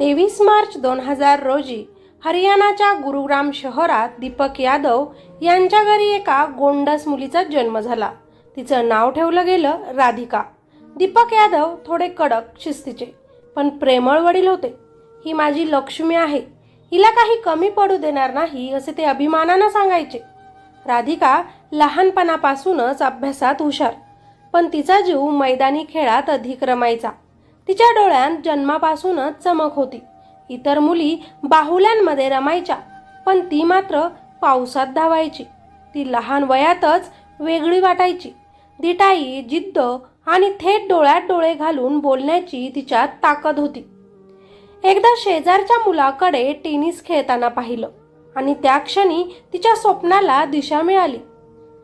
तेवीस मार्च दोन हजार रोजी हरियाणाच्या गुरुग्राम शहरात दीपक यादव यांच्या घरी एका गोंडस मुलीचा जन्म झाला. तिचं नाव ठेवलं गेलं राधिका. दीपक यादव थोडे कडक शिस्तीचे पण प्रेमळ वडील होते. ही माझी लक्ष्मी आहे. हिला काही कमी पडू देणार नाही असे ते अभिमानानं सांगायचे. राधिका लहानपणापासूनच अभ्यासात हुशार पण तिचा जीव मैदानी खेळात अधिक रमायचा. तिच्या डोळ्यात जन्मापासूनच चमक होती. इतर मुली बाहुल्यांमध्ये रमायच्या पण ती मात्र पावसात धावायची. ती लहान वयातच वेगळी वाटायची. दिटाई जिद्द आणि थेट डोळ्यात डोळे घालून बोलण्याची तिच्यात ताकद होती. एकदा शेजारच्या मुलाकडे टेनिस खेळताना पाहिलं आणि त्या क्षणी तिच्या स्वप्नाला दिशा मिळाली.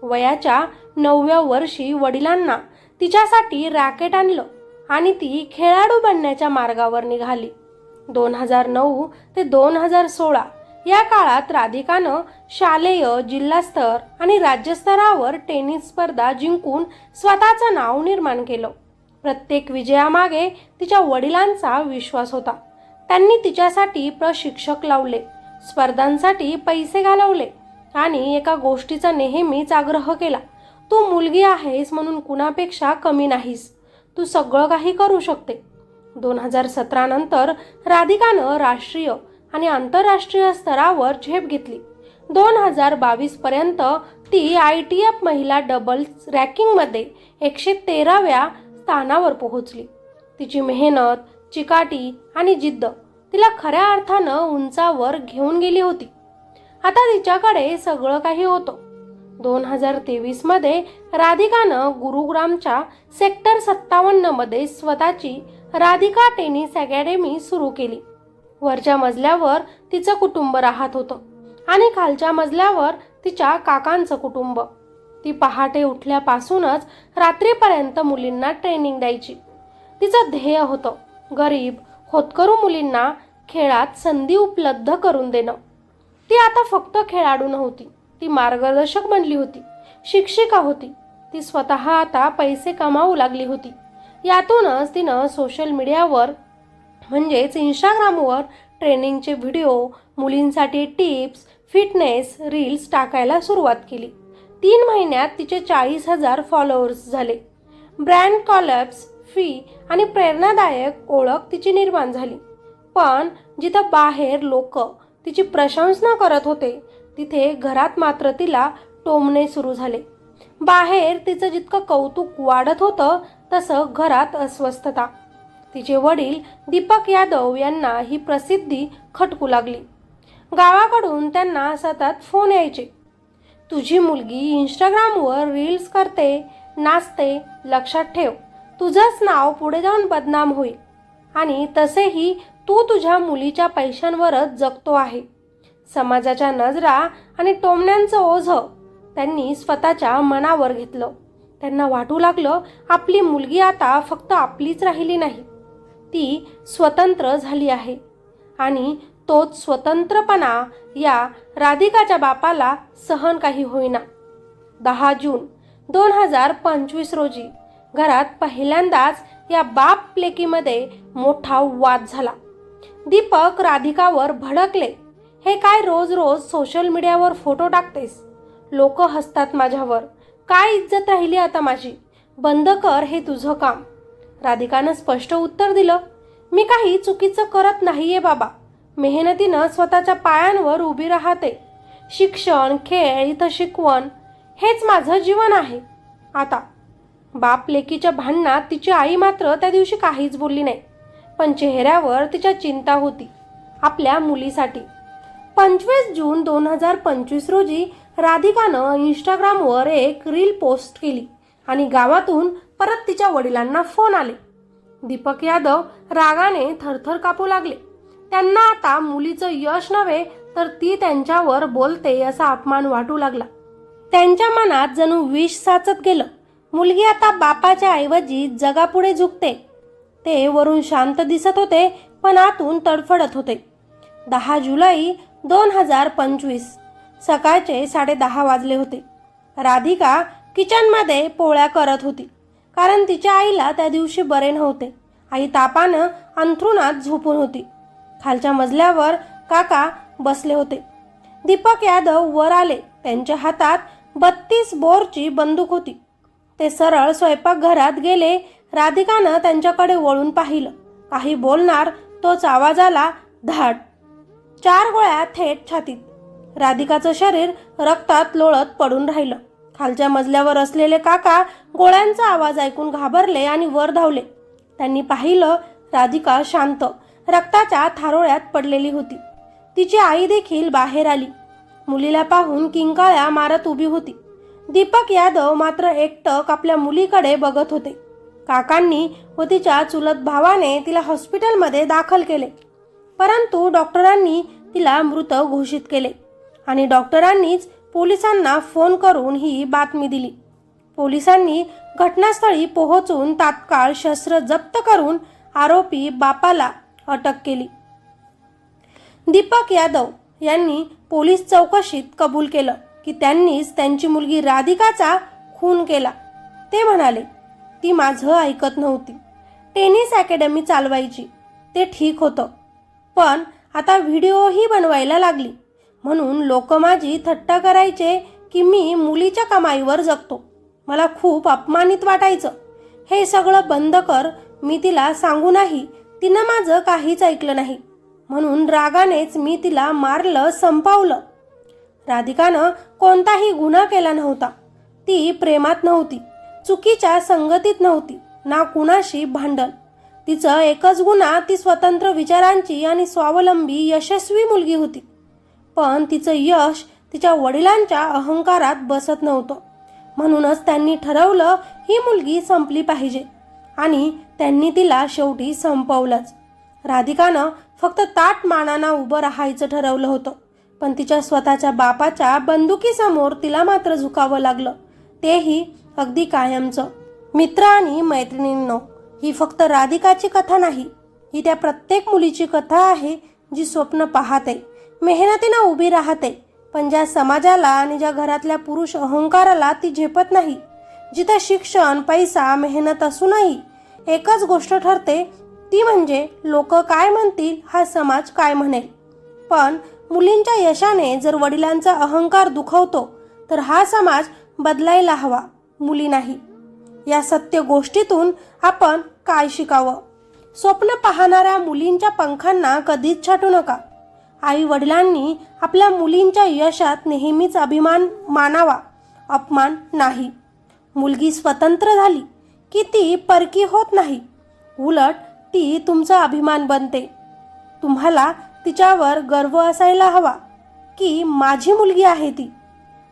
वयाच्या नवव्या वर्षी वडिलांना तिच्यासाठी रॅकेट आणलं. आणि ती खेळाडू बनण्याच्या मार्गावर निघाली. दोन हजार नऊ ते दोन हजार सोळा या काळात राधिकानं शालेय जिल्हास्तर आणि राज्यस्तरावर टेनिस स्पर्धा जिंकून स्वतःचं नाव निर्माण केलं. प्रत्येक विजयामागे तिच्या वडिलांचा विश्वास होता. त्यांनी तिच्यासाठी प्रशिक्षक लावले स्पर्धांसाठी पैसे घालवले आणि एका गोष्टीचा नेहमीच आग्रह केला तू मुलगी आहेस म्हणून कुणापेक्षा कमी नाहीस. तू सगळं काही करू शकते. दोन हजार सतरानंतर राधिकानं राष्ट्रीय आणि आंतरराष्ट्रीय स्तरावर झेप घेतली. दोन हजार बावीसपर्यंत ती आय टी एफ महिला डबल्स रॅकिंगमध्ये एकशे तेराव्या स्थानावर पोहोचली. तिची मेहनत चिकाटी आणि जिद्द तिला खऱ्या अर्थानं उंचावर घेऊन गेली होती. आता तिच्याकडे सगळं काही होतं. दोन हजार तेवीसमध्ये राधिकानं गुरुग्रामच्या सेक्टर सत्तावन्नमध्ये स्वतःची राधिका टेनिस अकॅडमी सुरू केली. वरच्या मजल्यावर तिचं कुटुंब राहत होतं आणि खालच्या मजल्यावर तिच्या काकांचं कुटुंब. ती पहाटे उठल्यापासूनच रात्रीपर्यंत मुलींना ट्रेनिंग द्यायची. तिचं ध्येय होतं गरीब होतकरू मुलींना खेळात संधी उपलब्ध करून देणं. ती आता फक्त खेळाडू नव्हती. ती मार्गदर्शक बनली होती. शिक्षिका होती. ती स्वतः आता पैसे कमावू लागली होती. यातूनच तिनं सोशल मीडियावर म्हणजेच इंस्टाग्रामवर ट्रेनिंगचे व्हिडिओ मुलींसाठी टिप्स फिटनेस रील्स टाकायला सुरुवात केली. तीन महिन्यात तिचे चाळीस हजार फॉलोअर्स झाले. ब्रँड कॉलप्स फी आणि प्रेरणादायक ओळख तिची निर्माण झाली. पण जिथं बाहेर लोक तिची प्रशंसना करत होते तिथे घरात मात्र तिला टोमणे सुरू झाले. बाहेर तिचं जितकं कौतुक वाढत होतं तसं घरात अस्वस्थता. तिचे वडील दीपक यादव यांना ही प्रसिद्धी खटकू लागली. गावाकडून त्यांना सतत फोन यायचे. तुझी मुलगी इंस्टाग्रामवर रील्स करते नाचते लक्षात ठेव. तुझंच नाव पुढे जाऊन बदनाम होईल. आणि तसेही तू तुझ्या मुलीच्या पैशांवरच जगतो आहे. समाजाच्या नजरा आणि टोमण्यांचं ओझं त्यांनी स्वतःच्या मनावर घेतलं. त्यांना वाटू लागलं आपली मुलगी आता फक्त आपलीच राहिली नाही. ती स्वतंत्र झाली आहे. आणि तोच स्वतंत्रपणा या राधिकाच्या बापाला सहन काही होईना. दहा जून दोन हजार पंचवीस रोजी घरात पहिल्यांदाच या बाप लेकीमध्ये मोठा वाद झाला. दीपक राधिकावर भडकले. हे काय रोज रोज सोशल मीडियावर फोटो टाकतेस? लोक हसतात माझ्यावर. काय इज्जत राहिली आता माझी? बंद कर हे तुझं काम. राधिकानं स्पष्ट उत्तर दिलं. मी काही चुकीचं करत नाहीये बाबा. मेहनतीनं स्वतःच्या पायांवर उभी राहते. शिक्षण खेळ इथं शिकवण हेच माझं जीवन आहे. आता बाप लेकीच्या भांडणात तिची आई मात्र त्या दिवशी काहीच बोलली नाही. पण चेहऱ्यावर तिच्या चिंता होती. आपल्या मुलीसाठी. पंचवीस जून दोन हजार पंचवीस रोजी राधिकानं इंस्टाग्रामवर एक रील पोस्ट केली आणि गावातून परत तिच्या वडिलांना फोन आले. दीपक यादव रागाने थरथर कापू लागले. त्यांना आता मुलीचं यश नव्हे तर ती त्यांच्यावर बोलते असा अपमान वाटू लागला. त्यांच्या मनात जणू विष साचत गेलं. मुलगी आता बापाच्या ऐवजी जगापुढे झुकते. ते वरून शांत दिसत होते पण आतून तडफडत होते. दहा जुलै दोन हजार पंचवीस. सकाळचे साडेदहा वाजले होते. राधिका किचनमध्ये पोळ्या करत होती. कारण तिच्या आईला त्या दिवशी बरे नव्हते. आई तापानं अंथरुणात झोपून होती. खालच्या मजल्यावर काका बसले होते. दीपक यादव वर आले. त्यांच्या हातात बत्तीस बोरची बंदूक होती. ते सरळ स्वयंपाकघरात गेले. राधिकानं त्यांच्याकडे वळून पाहिलं. काही बोलणार तोच आवाज आला धाड. चार गोळ्या थेट छातीत. राधिकाचं शरीर रक्तात लोळत पडून राहिलं. खालच्या मजल्यावर असलेले काका गोळ्यांचा आवाज ऐकून घाबरले आणि वर धावले. त्यांनी पाहिलं राधिका शांत रक्ताच्या थारोळ्यात पडलेली होती. तिची आई देखील बाहेर आली. मुलीला पाहून किंकाळ्या मारत उभी होती. दीपक यादव मात्र एकटक आपल्या मुलीकडे बघत होते. काकांनी व तिच्या चुलत भावाने तिला हॉस्पिटलमध्ये दाखल केले. परंतु डॉक्टरांनी तिला मृत घोषित केले आणि डॉक्टरांनीच पोलिसांना फोन करून ही बातमी दिली. पोलिसांनी घटनास्थळी पोहोचून तात्काळ शस्त्र जप्त करून आरोपी बापाला अटक केली. दीपक यादव यांनी पोलीस चौकशीत कबूल केलं की त्यांनीच त्यांची मुलगी राधिकाचा खून केला. ते म्हणाले ती माझं ऐकत नव्हती. टेनिस अकॅडमी चालवायची. ते ठीक होतं. पण आता व्हिडिओही बनवायला लागली. म्हणून लोक माझी थट्टा करायचे की मी मुलीच्या कमाईवर जगतो. मला खूप अपमानित वाटायचं. हे सगळं बंद कर मी तिला सांगूनही तिनं माझं काहीच ऐकलं नाही. म्हणून रागानेच मी तिला मारलं संपावलं. राधिकानं कोणताही गुन्हा केला नव्हता. ती प्रेमात नव्हती. चुकीच्या संगतीत नव्हती. ना कुणाशी भांडण. तिचं एकच गुन्हा ती स्वतंत्र विचारांची आणि स्वावलंबी यशस्वी मुलगी होती. पण तिचं यश तिच्या वडिलांच्या अहंकारात बसत नव्हतं. म्हणूनच त्यांनी ठरवलं ही मुलगी संपली पाहिजे. आणि त्यांनी तिला शेवटी संपवलंच. राधिकानं फक्त ताट मानाना उभं राहायचं ठरवलं होतं. पण तिच्या स्वतःच्या बापाच्या बंदुकीसमोर तिला मात्र झुकावं लागलं. तेही अगदी कायमचं. मित्र आणि मैत्रिणींनो ही फक्त राधिकाची कथा नाही ही त्या प्रत्येक मुलीची कथा आहे जी स्वप्न पाहते मेहनतीनं उभी राहते पण ज्या समाजाला आणि ज्या घरातल्या पुरुष अहंकाराला ती झेपत नाही जिथं शिक्षण पैसा मेहनत असूनही एकच गोष्ट ठरते ती म्हणजे लोक काय म्हणतील हा समाज काय म्हणेल. पण मुलींच्या यशाने जर वडिलांचा अहंकार दुखवतो तर हा समाज बदलायला हवा मुली नाही. या सत्य गोष्टीतून आपण काय शिकावं? स्वप्न पाहणाऱ्या मुलींच्या पंखांना कधीच छाटू नका. आई वडिलांनी आपल्या मुलींच्या यशात नेहमीच अभिमान मानावा अपमान नाही. मुलगी स्वतंत्र झाली की ती परकी होत नाही. उलट ती तुमचा अभिमान बनते. तुम्हाला तिच्यावर गर्व असायला हवा की माझी मुलगी आहे ती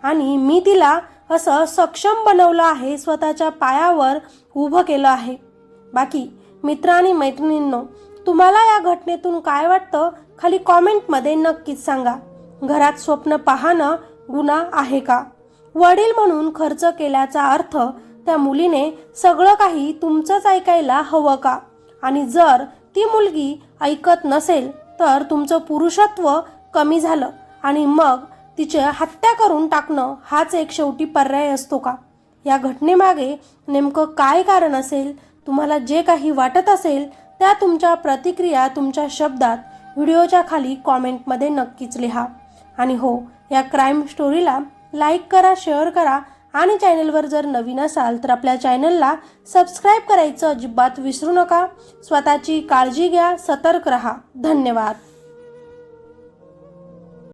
आणि मी तिला असं सक्षम बनवलं आहे स्वतःच्या पायावर उभं केलं आहे. बाकी मित्र आणि मैत्रिणींनो तुम्हाला या घटनेतून काय वाटतं? खाली कॉमेंटमध्ये नक्कीच सांगा. घरात स्वप्न पाहणं गुन्हा आहे का? वडील म्हणून खर्च केल्याचा अर्थ त्या मुलीने सगळं काही तुमचंच ऐकायला हवं का? आणि जर ती मुलगी ऐकत नसेल तर तुमचं पुरुषत्व कमी झालं आणि मग तिचे हत्या करून टाकणं हाच एक शेवटी पर्याय असतो का? या घटनेमागे नेमकं काय कारण असेल? तुम्हाला जे काही वाटत असेल त्या तुमच्या प्रतिक्रिया तुमच्या शब्दात व्हिडिओच्या खाली कॉमेंटमध्ये नक्कीच लिहा. आणि हो या क्राईम स्टोरीला लाईक करा शेअर करा आणि चॅनलवर जर नवीन असाल तर आपल्या चॅनलला सबस्क्राईब करायचं अजिबात विसरू नका. स्वतःची काळजी घ्या सतर्क रहा. धन्यवाद.